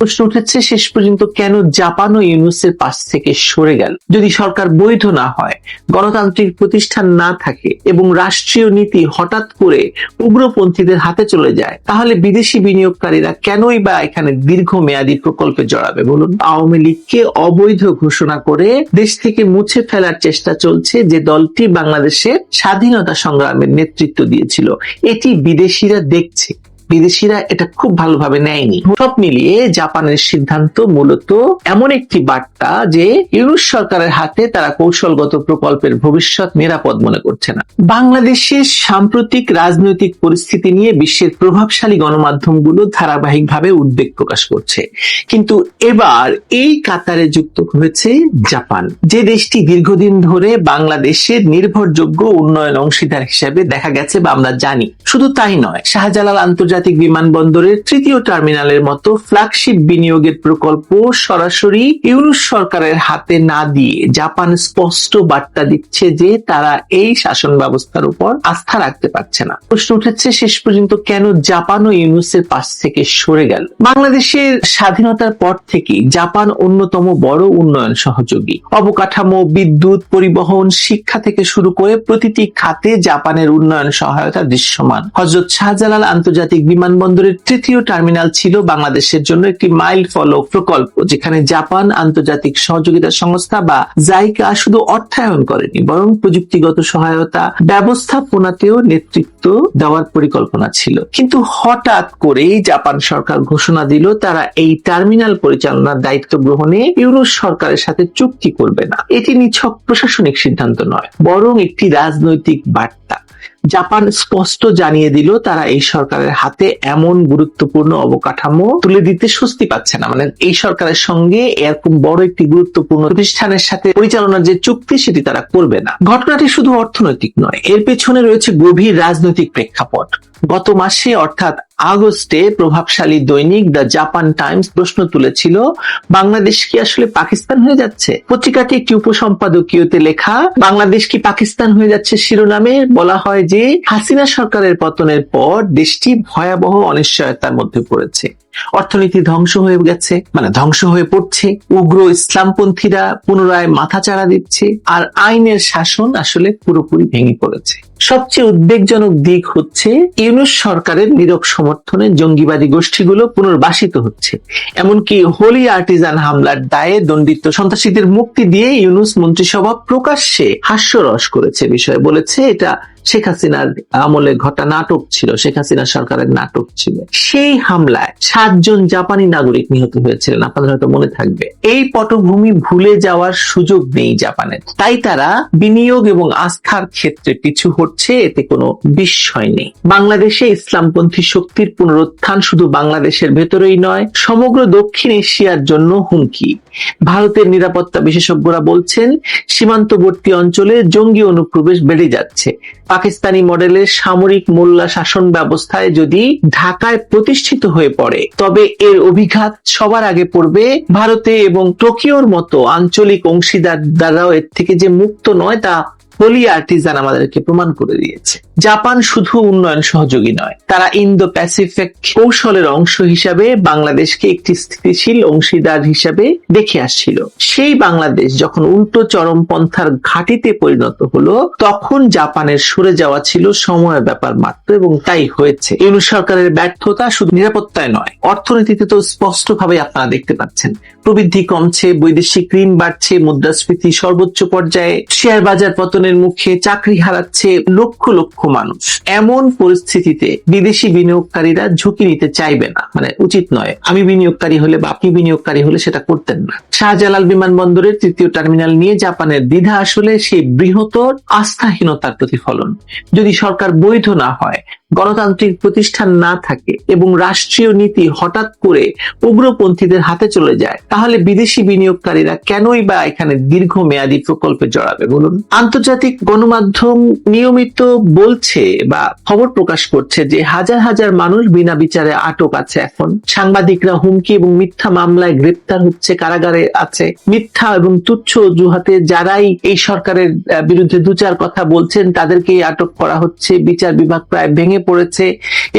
প্রশ্ন উঠেছে, শেষ পর্যন্ত কেন জাপান ও ইউনুসের পাশ থেকে সরে গেল? যদি সরকার বৈধ না হয়, গণতান্ত্রিক প্রতিষ্ঠান না থাকে এবং রাষ্ট্রীয় নীতি হঠাৎ করে উগ্রপন্থীদের হাতে চলে যায়, তাহলে বিদেশি বিনিয়োগকারীরা কেনই বা এখানে দীর্ঘমেয়াদী প্রকল্পে জড়াবে? বলুন। আওয়ামী লীগকে অবৈধ ঘোষণা করে দেশ থেকে মুছে ফেলার চেষ্টা চলছে যে দলটি বাংলাদেশের স্বাধীনতা সংগ্রামের নেতৃত্ব দিয়েছিল। এটি বিদেশিরা দেখছে। বিদেশিরা এটা খুব ভালোভাবে নেয়নি। সব মিলিয়ে জাপানের সিদ্ধান্ত মূলত এমন একটি বার্তা যে ইউনুস সরকারের হাতে তারা কৌশলগত প্রকল্পের ভবিষ্যৎ নিরাপদ মনে করছে না। বাংলাদেশের সাম্প্রতিক রাজনৈতিক পরিস্থিতি নিয়ে বিশ্বের প্রভাবশালী গণমাধ্যমগুলো ধারাবাহিকভাবে উদ্বেগ প্রকাশ করছে। কিন্তু এবার এই কাতারে যুক্ত হয়েছে জাপান। যে দেশটি দীর্ঘদিন ধরে বাংলাদেশের নির্ভরযোগ্য উন্নয়ন অংশীদার হিসেবে দেখা গেছে বা আমরা জানি, শুধু তাই নয়, শাহজালাল আন্তর্জাতিক বিমানবন্দরের তৃতীয় টার্মিনালের মতো ফ্ল্যাগশিপ বিনিয়োগের প্রকল্প সরাসরি ইউনুস সরকারের হাতে না দিয়ে জাপান স্পষ্ট বার্তা দিচ্ছে যে তারা এই শাসন ব্যবস্থার উপর আস্থা রাখতে পারছে না। প্রশ্ন উঠেছে, শেষ পর্যন্ত কেন জাপান ও ইউনুসের পাশ থেকে সরে গেল? বাংলাদেশের স্বাধীনতার পর থেকে জাপান অন্যতম বড় উন্নয়ন সহযোগী। অবকাঠামো, বিদ্যুৎ পরিবহন, শিক্ষা থেকে শুরু করে প্রতিটি খাতে জাপানের উন্নয়ন সহায়তা দৃশ্যমান। হজরত শাহজালাল আন্তর্জাতিক বিমানবন্দরের তৃতীয় টার্মিনাল ছিল বাংলাদেশের জন্য একটি মাইল ফলো প্রকল্প, যেখানে জাপান আন্তর্জাতিক সহযোগিতা সংস্থা বা জাইকা শুধু অর্থায়ন করেনি, বরং প্রযুক্তিগত সহায়তা ব্যবস্থাপনাতেও নেতৃত্ব দেওয়ার পরিকল্পনা ছিল। কিন্তু হঠাৎ করেই জাপান সরকার ঘোষণা দিল, তারা এই টার্মিনাল পরিচালনার দায়িত্ব গ্রহণে ইউরোপ সরকারের সাথে চুক্তি করবে না। এটি নিছক প্রশাসনিক সিদ্ধান্ত নয়, বরং একটি রাজনৈতিক বার্তা। জাপান স্পষ্ট জানিয়ে দিল তারা এই সরকারের হাতে এমন গুরুত্বপূর্ণ অবকাঠামো তুলে দিতে স্বস্তি পাচ্ছে না। মানে এই সরকারের সঙ্গে এরকম বড় একটি গুরুত্বপূর্ণ প্রতিষ্ঠানের সাথে পরিচালনার যে চুক্তি সেটি তারা করবে না। ঘটনাটি শুধু অর্থনৈতিক নয়, এর পেছনে রয়েছে গভীর রাজনৈতিক প্রেক্ষাপট। গত মাসে, অর্থাৎ আগস্টে, প্রভাবশালী দৈনিক দ্য জাপান টাইমস প্রশ্ন তুলেছিল, বাংলাদেশ কি আসলে পাকিস্তান হয়ে যাচ্ছে? পত্রিকাটি একটি উপসম্পাদকীয়তে লেখা, বাংলাদেশ কি পাকিস্তান হয়ে যাচ্ছে শিরোনামে? বলা হয় যে, হাসিনা সরকারের পতনের পর দেশটি ভয়াবহ অনিশ্চয়তার মধ্যে পড়েছে। অর্থনীতি ধ্বংস হয়ে গেছে মানে ধ্বংস হয়ে পড়ছে। উগ্র ইসলামপন্থীরা পুনরায় মাথাচাড়া দিচ্ছে আর আইনের শাসন আসলে পুরোপুরি ভেঙে পড়েছে। সবচেয়ে উদ্বেগজনক দিক হচ্ছে ইউনুস সরকারের নীরব সমর্থনে জঙ্গিবাদী গোষ্ঠীগুলো পুনর্বাসিত হচ্ছে। এমনকি হোলি আর্টিজান হামলার দায়ে দণ্ডিত সন্ত্রাসীদের মুক্তি দিয়ে ইউনুস মন্ত্রিসভা প্রকাশ্যে হাস্যরস করেছে, বিষয়ে বলেছে। এটা শেখ হাসিনার আমলে ঘটা নাটক ছিল, শেখ হাসিনা সরকারের নাটক ছিল। সেই হামলায় সাতজন জাপানি নাগরিক নিহত হয়েছিলেন, আপনাদের হয়তো মনে থাকবে। এই পটভূমি ভুলে যাওয়ার সুযোগ নেই জাপানের। তাই তারা বিনিয়োগ এবং আস্থার ক্ষেত্রে পিছু হচ্ছে এতে কোনো বিস্ময় নেই। বাংলাদেশে ইসলামপন্থী শক্তির পুনরুত্থান শুধু বাংলাদেশের ভেতরেই নয়, সমগ্র দক্ষিণ এশিয়ার জন্য হুমকি। ভারতের নিরাপত্তা বিশেষজ্ঞরা বলছেন, সীমান্তবর্তী অঞ্চলে জঙ্গি অনুপ্রবেশ বেড়ে যাচ্ছে। পাকিস্তানি মডেলের সামরিক মোল্লা শাসন ব্যবস্থায় যদি ঢাকায় প্রতিষ্ঠিত হয়ে পড়ে, তবে এর অভিঘাত সবার আগে পড়বে ভারতে এবং টোকিওর মতো আঞ্চলিক অংশীদার দ্বারাও এর থেকে যে মুক্ত নয় তা হোলি আর্টিজান আমাদেরকে প্রমাণ করে দিয়েছে। জাপান শুধু উন্নয়ন সহযোগী নয়, তারা ইন্দো প্যাসিফিক কৌশলের অংশ হিসাবে বাংলাদেশকে একটি স্থিতিশীল অংশীদার হিসাবে দেখে আসছিল। সেই বাংলাদেশ যখন উল্টো চরমপন্থার ঘাটিতে পরিণত হলো, তখন জাপানের সরে যাওয়া ছিল সময়ের ব্যাপার মাত্র এবং তাই হয়েছে। ইউনুস সরকারের ব্যর্থতা শুধু নিরাপত্তায় নয়, অর্থনীতিতে তো স্পষ্টভাবে আপনারা দেখতে পাচ্ছেন। প্রবৃদ্ধি কমছে, বৈদেশিক ঋণ বাড়ছে, মুদ্রাস্ফীতি সর্বোচ্চ পর্যায়ে, শেয়ার বাজার পতনের মুখে চাকরি হারাচ্ছে লক্ষ লক্ষ মানুষ। এমন পরিস্থিতিতে বিদেশি বিনিয়োগকারীরা ঝুঁকি নিতে চাইবে না। মানে উচিত নয়। আমি বিনিয়োগকারী হলে বা আপনি বিনিয়োগকারী হলে সেটা করতেন না। শাহজালাল বিমানবন্দরের তৃতীয় টার্মিনাল নিয়ে জাপানের দ্বিধা আসলে সেই বৃহত্তর আস্থাহীনতার প্রতিফলন। যদি সরকার বৈধ না হয় গণতান্ত্রিক প্রতিষ্ঠান না থাকে এবং রাষ্ট্রীয় নীতি হঠাৎ করে উগ্রপন্থীদের হাতে চলে যায়, তাহলে বিদেশি বিনিয়োগকারীরা কেনই বা এখানে দীর্ঘমেয়াদী প্রকল্পে জড়াবে বলুন? আন্তর্জাতিক গণমাধ্যম নিয়মিত বলছে বা খবর প্রকাশ করছে যে হাজার হাজার মানুষ বিনা বিচারে আটক আছে এখন। সাংবাদিকরা হুমকি এবং মিথ্যা মামলায় গ্রেপ্তার হচ্ছে, কারাগারে আছে। মিথ্যা এবং তুচ্ছ অজুহাতে যারাই এই সরকারের বিরুদ্ধে দু চার কথা বলছেন তাদেরকে আটক করা হচ্ছে। বিচার বিভাগ প্রায় ভেঙে পড়েছে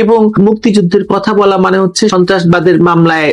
এবং মুক্তিযুদ্ধের কথা বলা মানে হচ্ছে সন্ত্রাসবাদের মামলায়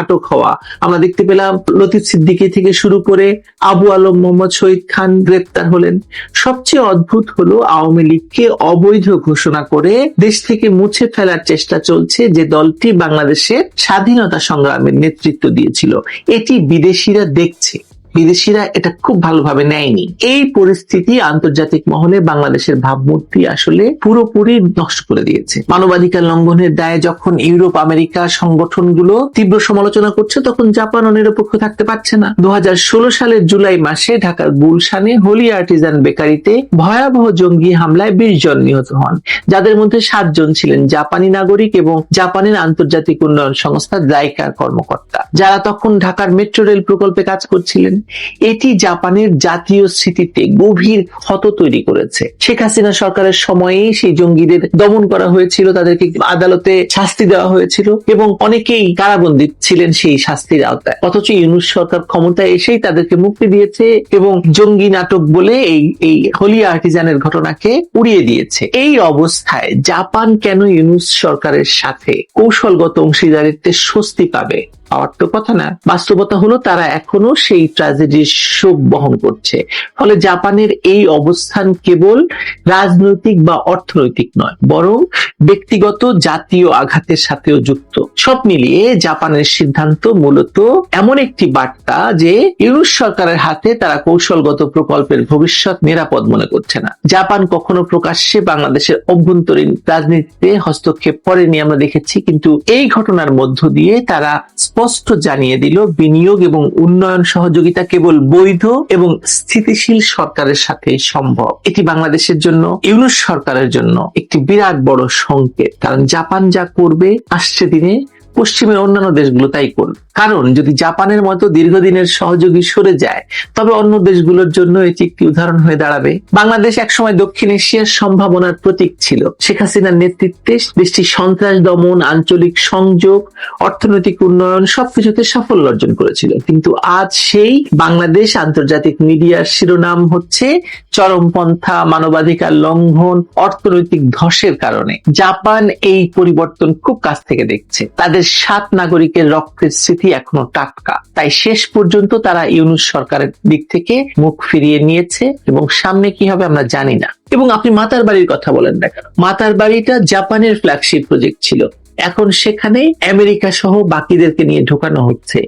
আটক হওয়া। আমরা দেখতে পেলাম লতিফ সিদ্দিকী থেকে শুরু করে আবু আলম, মোহাম্মদ শহীদ খান গ্রেপ্তার হলেন। সবচেয়ে অদ্ভুত হলো আওয়ামী লীগকে অবৈধ ঘোষণা করে দেশ থেকে মুছে ফেলার চেষ্টা চলছে যে দলটি বাংলাদেশের স্বাধীনতা সংগ্রামের নেতৃত্ব দিয়েছিল। এটি বিদেশিরা দেখছে। বিদেশিরা এটা খুব ভালোভাবে নেয়নি। এই পরিস্থিতি আন্তর্জাতিক মহলে বাংলাদেশের ভাবমূর্তি আসলে পুরোপুরি নষ্ট করে দিয়েছে। মানবাধিকার লঙ্ঘনের দায়ে যখন ইউরোপ, আমেরিকা সংগঠনগুলো তীব্র সমালোচনা করছে, তখন জাপান নিরপেক্ষ থাকতে পারছে না। দু হাজার ষোলো সালের জুলাই মাসে ঢাকার গুলশানে হোলি আর্টিজান বেকারিতে ভয়াবহ জঙ্গি হামলায় বিশ জন নিহত হন। যাদের মধ্যে সাতজন ছিলেন জাপানি নাগরিক এবং জাপানের আন্তর্জাতিক উন্নয়ন সংস্থা জাইকার কর্মকর্তা। যারা তখন ঢাকার মেট্রো রেল প্রকল্পে কাজ করছিলেন। এটি জাপানের জাতীয় স্মৃতিতে গভীর ক্ষত তৈরি করেছে। শেখ হাসিনা সরকারের সময়ে সেই জঙ্গিদের দমন করা হয়েছিল, তাদেরকে আদালতে শাস্তি দেওয়া হয়েছিল এবং অনেকেই কারাবন্দী ছিলেন সেই শাস্তির আওতায়। অথচ ইউনুস সরকার ক্ষমতায় এসেই তাদেরকে মুক্তি দিয়েছে এবং জঙ্গি নাটক বলে এই এই হোলি আর্টিজানের ঘটনাকে উড়িয়ে দিয়েছে। এই অবস্থায় জাপান কেন ইউনুস সরকারের সাথে কৌশলগত অংশীদারিত্বে স্বস্তি পাবে? পাওয়ার তো কথা না। বাস্তবতা হলো তারা এখনও সেই ট্র্যাজেডির শোক বহন করছে। ফলে জাপানের এই অবস্থান কেবল রাজনৈতিক বা অর্থনৈতিক নয়, বরং ব্যক্তিগত জাতীয় আঘাতের সাথেও যুক্ত। সব মিলিয়ে জাপানের সিদ্ধান্ত মূলত এমন একটি বার্তা যে ইউরোপ সরকারের হাতে তারা কৌশলগত প্রকল্পের ভবিষ্যৎ নিরাপদ মনে করছে না। জাপান কখনো প্রকাশ্যে বাংলাদেশের অভ্যন্তরীণ রাজনীতিতে হস্তক্ষেপ করেনি আমরা দেখেছি, কিন্তু এই ঘটনার মধ্য দিয়ে তারা স্পষ্ট জানিয়ে দিল, বিনিয়োগ এবং উন্নয়ন সহযোগিতা কেবল বৈধ এবং স্থিতিশীল সরকারের সাথেই সম্ভব। এটি বাংলাদেশের জন্য, ইউনুস সরকারের জন্য একটি বিরাট বড় সংকেত। কারণ জাপান যা করবে, আসছে দিনে পশ্চিমের অন্যান্য দেশগুলো তাই করবে। কারণ যদি জাপানের মতো দীর্ঘদিনের সহযোগী সরে যায়, তবে অন্য দেশগুলোর জন্য এটি একটি উদাহরণ হয়ে দাঁড়াবে। বাংলাদেশ একসময় দক্ষিণ এশিয়ার সম্ভাবনার প্রতীক ছিল। শেখ হাসিনার নেতৃত্বে দেশটি সন্ত্রাস দমন, আঞ্চলিক সংযোগ, অর্থনৈতিক উন্নয়ন সবকিছুতে সাফল্য অর্জন করেছিল। কিন্তু আজ সেই বাংলাদেশ আন্তর্জাতিক মিডিয়ার শিরোনাম হচ্ছে চরমপন্থা, মানবাধিকার লঙ্ঘন, অর্থনৈতিক ধসের কারণে। জাপান এই পরিবর্তন খুব কাছ থেকে দেখছে। তাদের সাত নাগরিকের রক্তের স্মৃতি এখনও টাটকা। তাই শেষ পর্যন্ত তারা ইউনুস সরকারের দিক থেকে মুখ ফিরিয়ে নিয়েছে এবং সামনে কি হবে আমরা জানি না। এবং আপনি মাতার বাড়ির কথা বলেন দেখ মাতার বাড়িটা জাপানের ফ্ল্যাগশিপ প্রজেক্ট ছিল। এখন সেখানে আমেরিকা সহ বাকিদেরকে নিয়ে ঢোকানো হচ্ছে।